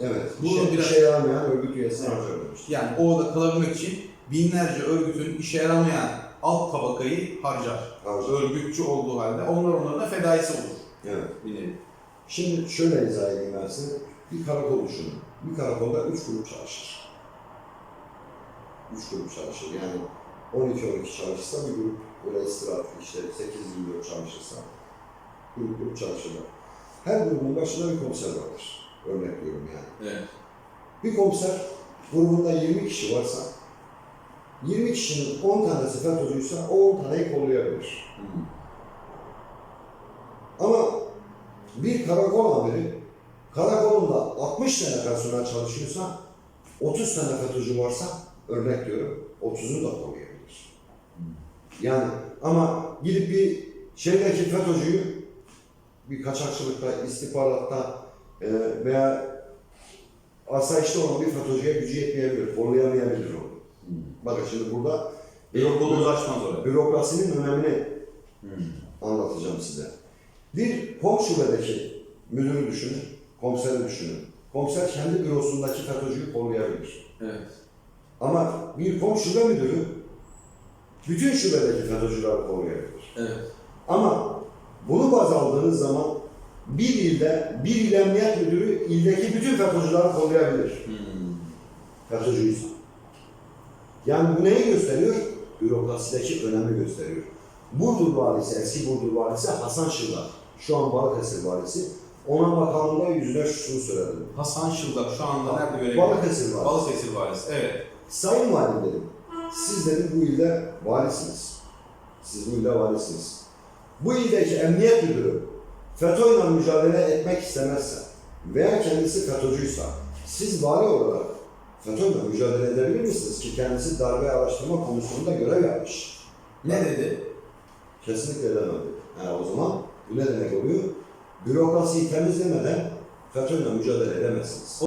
Evet. Bu işe, biraz- işe yaramayan örgüt üyesini harcar demişti. Yani orada kalabilmek için binlerce örgütün işe yaramayan alt tabakayı harcar. Harcar. Örgütçü olduğu halde onlar onların da fedaisi olur. Evet. Bir nevi. Şimdi şöyle izah edeyim ben size. Bir karakol düşünün. Bir karakolda üç grup çalışır. Üç grup çalışır. Yani 12-12 çalışsa bir grup böyle istirahatlı işte 8-24 çalışırsa grup grup çalışırlar. Her grubun başında bir komiser vardır. Örnek veriyorum yani. Evet. Bir komiser grubunda 20 kişi varsa 20 kişinin 10 tanesi FETÖ'cüyse o 10 taneyi kollayabilir. Ama bir karakol amiri karakolunda 60 tane personel çalışıyorsa 30 tane FETÖ'cü varsa örnek diyorum 30'unu da koruyabilir. Yani ama gidip bir şeydeki FETÖ'cüyü bir kaçakçılıkta, istihbaratta e, veya asayişte olan bir FETÖ'cüye gücü yetmeyebilir, koruyamayabilir onu. Bakın şimdi burada oraya. bürokrasinin önemini anlatacağım size. Bir kom şubedeki müdürü düşünün, komiseri düşünün. Komiser kendi bürosundaki FETÖ'cüyü koruyabilir. Evet. Ama bir kom şube müdürü bütün şubedeki FETÖ'cüleri koruyabilir. Evet. Ama bunu baz aldığınız zaman bir ilde bir il emniyet müdürü ildeki bütün FETÖ'cüleri koruyabilir. FETÖ'cüyüz. Yani bu neyi gösteriyor? Bürokrasideki önemi gösteriyor. Burdur valisi, eski Burdur valisi Hasan Şırdak. Şu an Balıkesir valisi. Ona bakanlığa yüzüne şunu söyledim. Hasan Şıldak şu anda nerede görev Balıkesir valisi. Balıkesir valisi. Evet. Sayın valim dedim. Siz dedim bu ilde valisiniz. Siz bu ilde valisiniz. Bu ildeki emniyet müdürü FETÖ'yle mücadele etmek istemezse veya kendisi FETÖ'cüyse siz vali olarak FETÖ'yle mücadele edebilir misiniz ki kendisi darbe araştırma komisyonunda görev yapmış? Ne dedi? Kesinlikle edemedi. Yani o zaman bu ne demek oluyor? Bürokrasiyi temizlemeden FETÖ'yle mücadele edemezsiniz.